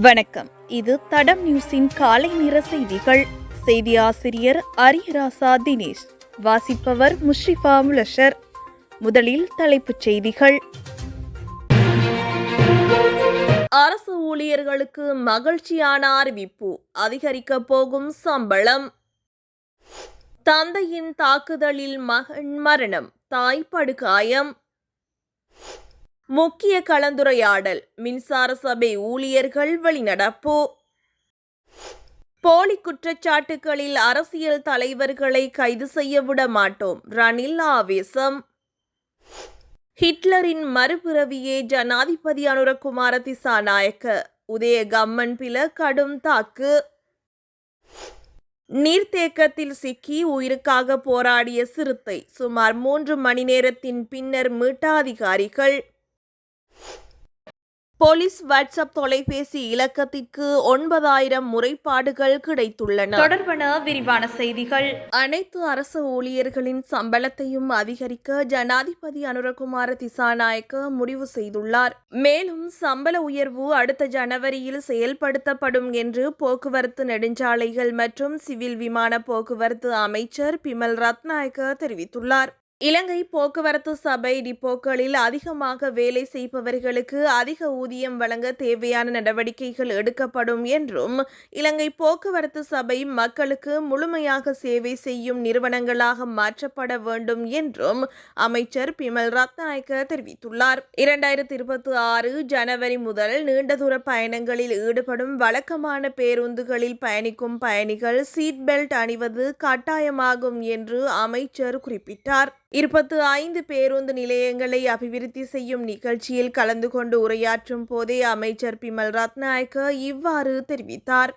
வணக்கம். இது தடம் நியூஸின் காலை நிற செய்திகள். செய்தி ஆசிரியர் அரியராசா தினேஷ். வாசிப்பவர் முஷ்ரிஃபா முலஷர். முதலில் தலைப்புச் செய்திகள். அரசு ஊழியர்களுக்கு மகிழ்ச்சியான அறிவிப்பு. அதிகரிக்க போகும் சம்பளம். தந்தையின் தாக்குதலில் மகன் மரணம். தாய் படுகாயம். முக்கிய கலந்துரையாடல் மின்சார சபை ஊழியர்கள் வெளிநடப்பு. போலி குற்றச்சாட்டுகளில் அரசியல் தலைவர்களை கைது செய்ய விட மாட்டோம். ரணில் ஆவேசம். ஹிட்லரின் மறுபிறவியே ஜனாதிபதி அனுரகுமார திசாநாயக்க. உதய கம்மன் பில கடும் தாக்கு. நீர்த்தேக்கத்தில் சிக்கி உயிருக்காக போராடிய சிறுத்தை. சுமார் மூன்று மணி நேரத்தின் பின்னர் மீட்ட அதிகாரிகள் போலீஸ் வாட்ஸ்அப் தொலைபேசி இலக்கத்திற்கு ஒன்பதாயிரம் முறைப்பாடுகள் கிடைத்துள்ளன. தொடர்பான விரிவான செய்திகள். அனைத்து அரசு ஊழியர்களின் சம்பளத்தையும் அதிகரிக்க ஜனாதிபதி அனுரகுமார திசாநாயக்க முடிவு செய்துள்ளார். மேலும் சம்பள உயர்வு அடுத்த ஜனவரியில் செயல்படுத்தப்படும் என்று போக்குவரத்து நெடுஞ்சாலைகள் மற்றும் சிவில் விமான போக்குவரத்து அமைச்சர் பிமல் ரத்நாயக்க தெரிவித்துள்ளார். இலங்கை போக்குவரத்து சபை டிப்போக்களில் அதிகமாக வேலை செய்பவர்களுக்கு அதிக ஊதியம் வழங்க தேவையான நடவடிக்கைகள் எடுக்கப்படும் என்றும் இலங்கை போக்குவரத்து சபை மக்களுக்கு முழுமையாக சேவை செய்யும் நிறுவனங்களாக மாற்றப்பட வேண்டும் என்றும் அமைச்சர் பிமல் ரத்நாயக்க தெரிவித்துள்ளார். இரண்டாயிரத்தி இருபத்தி ஆறு ஜனவரி முதல் நீண்ட தூர பயணங்களில் ஈடுபடும் வழக்கமான பேருந்துகளில் பயணிக்கும் பயணிகள் சீட் பெல்ட் அணிவது கட்டாயமாகும் என்று அமைச்சர் குறிப்பிட்டார். இருபத்து ஐந்து பேருந்து நிலையங்களை அபிவிருத்தி செய்யும் நிகழ்ச்சியில் கலந்து கொண்டு உரையாற்றும் போதே அமைச்சர் பிமல் ரத்நாயக்க இவ்வாறு தெரிவித்தார்.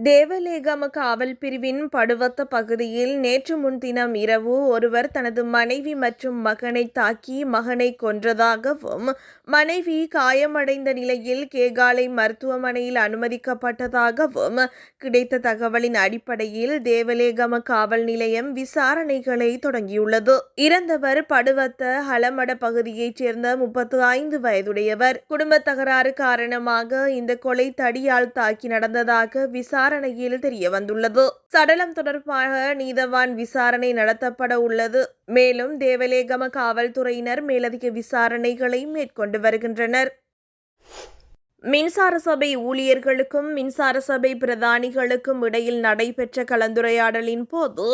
தேவலேகம காவல் பிரிவின் படுவத்த பகுதியில் நேற்று முன்தினம் இரவு ஒருவர் தனது மனைவி மற்றும் மகனை தாக்கி மகனை கொன்றதாகவும் மனைவி காயமடைந்த நிலையில் கேகாலை மருத்துவமனையில் அனுமதிக்கப்பட்டதாகவும் கிடைத்த தகவலின் அடிப்படையில் தேவலேகம காவல் நிலையம் விசாரணைகளை தொடங்கியுள்ளது. இறந்தவர் படுவத்த ஹலமட பகுதியைச் சேர்ந்த முப்பத்து ஐந்து வயதுடையவர். குடும்ப தகராறு காரணமாக இந்த கொலை தடியால் தாக்கி நடந்ததாக விசாரணை விசாரணையில் தெரிய வந்துள்ளது சடலம் தொடர்பாக நீதவான் விசாரணை நடத்தப்பட உள்ளது. மேலும் தேவலேகம காவல்துறையினர் மேலதிக விசாரணைகளை மேற்கொண்டு வருகின்றனர். மின்சார சபை ஊழியர்களுக்கும் மின்சார சபை பிரதானிகளுக்கும் இடையில் நடைபெற்ற கலந்துரையாடலின் போது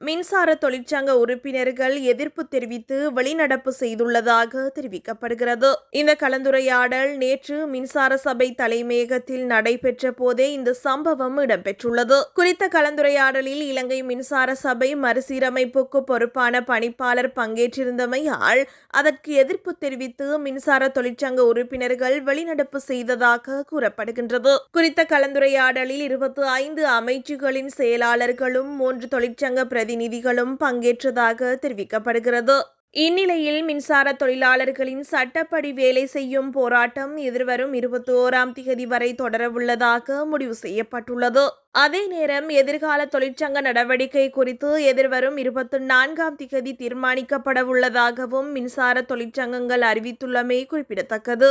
மின்சார தொழிற்சங்க உறுப்பினர்கள் எதிர்ப்பு தெரிவித்து வெளிநடப்பு செய்துள்ளதாக தெரிவிக்கப்படுகிறது. இந்த கலந்துரையாடல் நேற்று மின்சார சபை தலைமையகத்தில் நடைபெற்ற போதே இந்த சம்பவம் இடம்பெற்றுள்ளது. குறித்த கலந்துரையாடலில் இலங்கை மின்சார சபை மறுசீரமைப்புக்கு பொறுப்பான பணிப்பாளர் பங்கேற்றிருந்தமையால் அதற்கு எதிர்ப்பு தெரிவித்து மின்சார தொழிற்சங்க உறுப்பினர்கள் வெளிநடப்பு செய்ததாக கூறப்படுகின்றது. குறித்த கலந்துரையாடலில் இருபத்தி ஐந்து அமைச்சுகளின் செயலாளர்களும் மூன்று தொழிற்சங்க பிரதி பிரதிநிதிகளும் பங்கேற்றதாக தெரிவிக்கப்படுகிறது. இந்நிலையில் மின்சார தொழிலாளர்களின் சட்டப்படி வேலை செய்யும் போராட்டம் எதிர்வரும் இருபத்தி ஓராம் தேதி வரை தொடரவுள்ளதாக முடிவு செய்யப்பட்டுள்ளது. அதே நேரம் எதிர்கால தொழிற்சங்க நடவடிக்கை குறித்து எதிர்வரும் இருபத்தி நான்காம் திகதி தீர்மானிக்கப்பட உள்ளதாகவும் மின்சார தொழிற்சங்கங்கள் அறிவித்துள்ளமை குறிப்பிடத்தக்கது.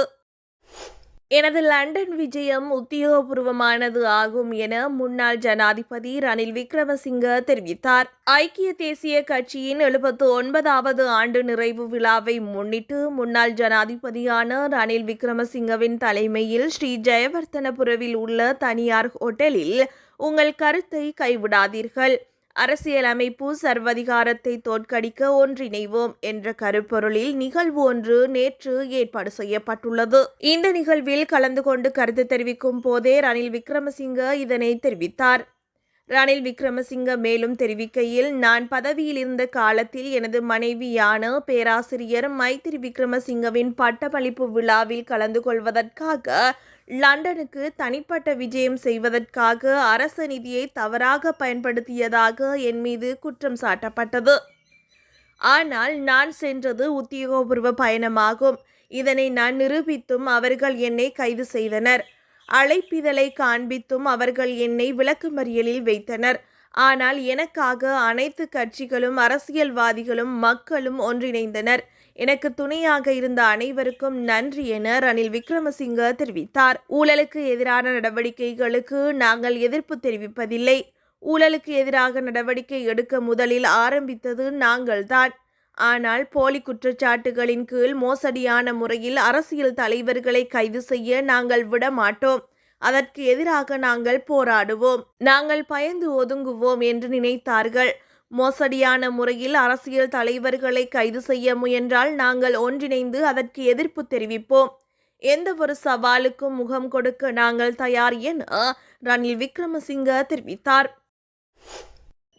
எனது லண்டன் விஜயம் உத்தியோகபூர்வமானது ஆகும் என முன்னாள் ஜனாதிபதி ரணில் விக்ரமசிங்க தெரிவித்தார். ஐக்கிய தேசிய கட்சியின் எழுபத்து ஒன்பதாவது ஆண்டு நிறைவு விழாவை முன்னிட்டு முன்னாள் ஜனாதிபதியான ரணில் விக்ரமசிங்கவின் தலைமையில் ஸ்ரீ ஜெயவர்த்தனபுரவில் உள்ள தனியார் ஹோட்டலில் உங்கள் கருத்தை கைவிடாதீர்கள். அரசியலமைப்பு சர்வதிகாரத்தை தோற்கடிக்க ஒன்றிணைவோம் என்ற கருப்பொருளில் நிகழ்வு ஒன்று நேற்று ஏற்பாடு செய்யப்பட்டுள்ளது. இந்த நிகழ்வில் கலந்து கொண்டு கருத்து தெரிவிக்கும் போதே ரணில் விக்ரமசிங்க இதனை தெரிவித்தார். ரணில் விக்ரமசிங்க மேலும் தெரிவிக்கையில் நான் பதவியில் இருந்த காலத்தில் எனது மனைவியான பேராசிரியர் மைத்திரி விக்ரமசிங்கவின் பட்டமளிப்பு விழாவில் கலந்து கொள்வதற்காக லண்டனுக்கு தனிப்பட்ட விஜயம் செய்வதற்காக அரச நிதியை தவறாக பயன்படுத்தியதாக என் மீது குற்றம் சாட்டப்பட்டது. ஆனால் நான் சென்றது உத்தியோகபூர்வ பயணமாகும். இதனை நான் நிரூபித்தும் அவர்கள் என்னை கைது செய்தனர். அழைப்பிதழை காண்பித்தும் அவர்கள் என்னை விளக்குமறியலில் வைத்தனர். ஆனால் எனக்காக அனைத்து கட்சிகளும் அரசியல்வாதிகளும் மக்களும் ஒன்றிணைந்தனர். எனக்கு துணையாக இருந்த அனைவருக்கும் நன்றி என ரணில் விக்ரமசிங்க தெரிவித்தார். ஊழலுக்கு எதிரான நடவடிக்கைகளுக்கு நாங்கள் எதிர்ப்பு தெரிவிப்பதில்லை. ஊழலுக்கு எதிராக நடவடிக்கை எடுக்க முதலில் ஆரம்பித்தது நாங்கள்தான். ஆனால் போலி குற்றச்சாட்டுகளின் கீழ் மோசடியான முறையில் அரசியல் தலைவர்களை கைது செய்ய நாங்கள் விட மாட்டோம் அதற்கு எதிராக நாங்கள் போராடுவோம். நாங்கள் பயந்து ஒதுங்குவோம் என்று நினைத்தார்கள். மோசடியான முறையில் அரசியல் தலைவர்களை கைது செய்ய முயன்றால் நாங்கள் ஒன்றிணைந்து அதற்கு எதிர்ப்பு தெரிவிப்போம். எந்த ஒரு சவாலுக்கும் முகம் கொடுக்க நாங்கள் தயார் என ரணில் விக்ரமசிங்க தெரிவித்தார்.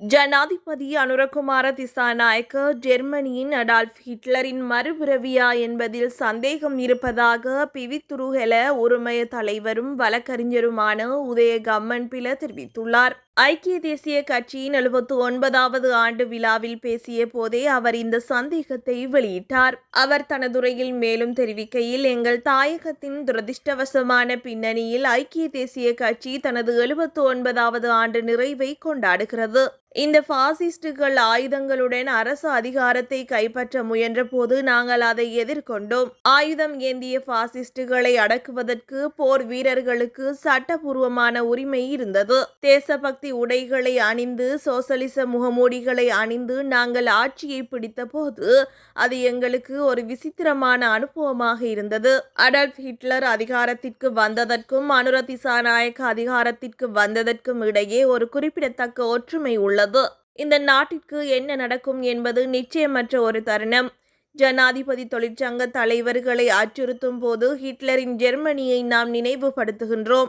ஜனாதிபதி அனுரகுமார திசாநாயக்க ஜெர்மனியின் அடால்ஃப் ஹிட்லரின் மறுபிறவியா என்பதில் சந்தேகம் இருப்பதாக பிவித்துருஹெல ஒருமய தலைவரும் வழக்கறிஞருமான உதய கம்மன்பில தெரிவித்துள்ளார். ஐக்கிய தேசிய கட்சியின் எழுபத்து ஒன்பதாவது ஆண்டு விழாவில் பேசிய போதே அவர் இந்த சந்தேகத்தை வெளியிட்டார். அவர் தனதுரையில் மேலும் தெரிவிக்கையில் எங்கள் தாயகத்தின் துரதிருஷ்டவசமான பின்னணியில் ஐக்கிய தேசிய கட்சி தனது எழுபத்து ஒன்பதாவது ஆண்டு நிறைவை கொண்டாடுகிறது. இந்த பாசிஸ்டுகள் ஆயுதங்களுடன் அரசு அதிகாரத்தை கைப்பற்ற முயன்றபோது நாங்கள் அதை எதிர்கொண்டோம். ஆயுதம் ஏந்திய பாசிஸ்டுகளை அடக்குவதற்கு போர் வீரர்களுக்கு சட்டபூர்வமான உரிமை இருந்தது. தேசபக்தி உடைகளை அணிந்து சோசலிச முகமூடிகளை அணிந்து நாங்கள் ஆட்சியை பிடித்த போது அது எங்களுக்கு ஒரு விசித்திரமான அனுபவமாக இருந்தது. அடல்ஃப் ஹிட்லர் அதிகாரத்திற்கு வந்ததற்கும் அனுர அதிகாரத்திற்கு வந்ததற்கும் இடையே ஒரு குறிப்பிடத்தக்க ஒற்றுமை உள்ளது. இந்த நாட்டிற்கு என்ன நடக்கும் என்பது நிச்சயமற்ற ஒரு தருணம். ஜனாதிபதி தொழிற்சங்க தலைவர்களை அச்சுறுத்தும் போது ஹிட்லரின் ஜெர்மனியை நாம் நினைவுபடுத்துகின்றோம்.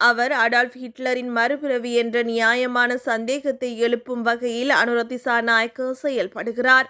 அவர் அடால்ஃப் ஹிட்லரின் மறுபிறவி என்ற நியாயமான சந்தேகத்தை எழுப்பும் வகையில் அனுரதிசா நாயக்க செயல்படுகிறார்.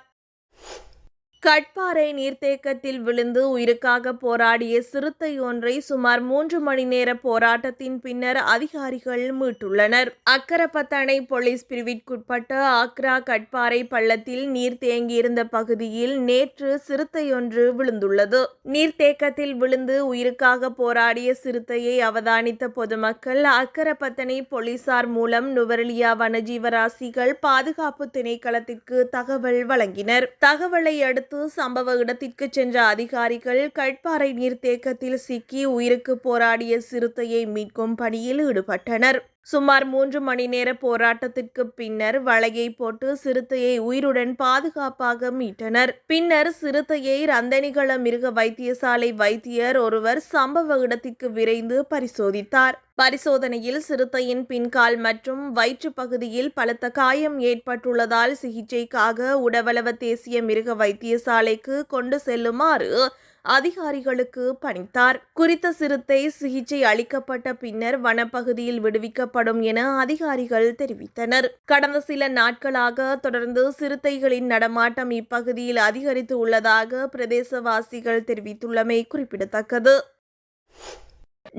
கட்பாறை நீர்த்தேக்கத்தில் விழுந்து உயிருக்காக போராடிய சிறுத்தை ஒன்றை சுமார் மூன்று மணி நேர போராட்டத்தின் பின்னர் அதிகாரிகள் மீட்டுள்ளனர். அக்கரப்பத்தணை போலீஸ் பிரிவிற்குட்பட்ட ஆக்ரா கட்பாறை பள்ளத்தில் நீர் தேங்கியிருந்த பகுதியில் நேற்று சிறுத்தை ஒன்று விழுந்துள்ளது. நீர்த்தேக்கத்தில் விழுந்து உயிருக்காக போராடிய சிறுத்தையை அவதானித்த பொதுமக்கள் அக்கரப்பத்தனை போலீசார் மூலம் நுவரலியா வனஜீவராசிகள் பாதுகாப்பு திணைக்களத்திற்கு தகவல் வழங்கினர். தகவலை அடுத்து அடுத்து சம்பவ இடத்திற்கு சென்ற அதிகாரிகள் கட்பாறை நீர்த்தேக்கத்தில் சிக்கி உயிருக்கு போராடிய சிறுத்தையை மீட்கும் பணியில் ஈடுபட்டனர். சுமார் மூன்று மணி நேர போராட்டத்திற்கு பின்னர் வலையை போட்டு சிறுத்தையை உயிருடன் பாதுகாப்பாக மீட்டனர். பின்னர் சிறுத்தையை ரந்தனிகள மிருக வைத்தியசாலை வைத்தியர் ஒருவர் சம்பவ இடத்திற்கு விரைந்து பரிசோதித்தார். பரிசோதனையில் சிறுத்தையின் பின்கால் மற்றும் வயிற்று பகுதியில் பலத்த காயம் ஏற்பட்டுள்ளதால் சிகிச்சைக்காக உடவளவ தேசிய மிருக வைத்தியசாலைக்கு கொண்டு செல்லுமாறு அதிகாரிகளுக்கு பணித்தார். குறித்த சிறுத்தை சிகிச்சை அளிக்கப்பட்ட பின்னர் வனப்பகுதியில் விடுவிக்கப்படும் என அதிகாரிகள் தெரிவித்தனர். கடந்த சில நாட்களாக தொடர்ந்து சிறுத்தைகளின் நடமாட்டம் இப்பகுதியில் அதிகரித்து உள்ளதாக பிரதேசவாசிகள் தெரிவித்துள்ளமை குறிப்பிடத்தக்கது.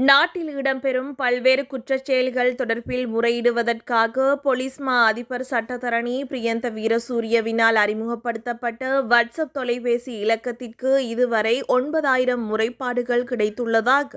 நாட்டில் இடம்பெறும் பல்வேறு குற்றச்செயல்கள் தொடர்பில் முறையிடுவதற்காக போலீஸ் மா அதிபர் சட்டத்தரணி பிரியந்த வீரசூரியவினால் அறிமுகப்படுத்தப்பட்ட வாட்ஸ்அப் தொலைபேசி இலக்கத்திற்கு இதுவரை ஒன்பதாயிரம் முறைப்பாடுகள் கிடைத்துள்ளதாக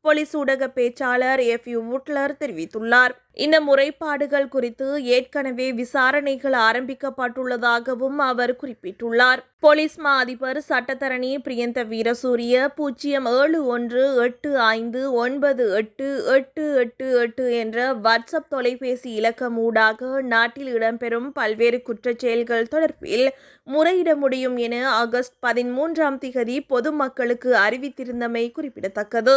போலீஸ் ஊடக பேச்சாளர் எஃப் யூ வுட்லர் தெரிவித்துள்ளார். இந்த முறைப்பாடுகள் குறித்து ஏற்கனவே விசாரணைகள் ஆரம்பிக்கப்பட்டுள்ளதாகவும் அவர் குறிப்பிட்டுள்ளார். போலீஸ் மா அதிபர் சட்டத்தரணி பிரியந்த வீரசூரிய பூஜ்ஜியம் ஏழு ஒன்று எட்டு ஐந்து ஒன்பது எட்டு எட்டு எட்டு எட்டு என்ற வாட்ஸ்அப் தொலைபேசி இலக்கம் ஊடாக நாட்டில் இடம்பெறும் பல்வேறு குற்றச்செயல்கள் தொடர்பில் முறையிட முடியும் என ஆகஸ்ட் பதிமூன்றாம் திகதி பொதுமக்களுக்கு அறிவித்திருந்தமை குறிப்பிடத்தக்கது.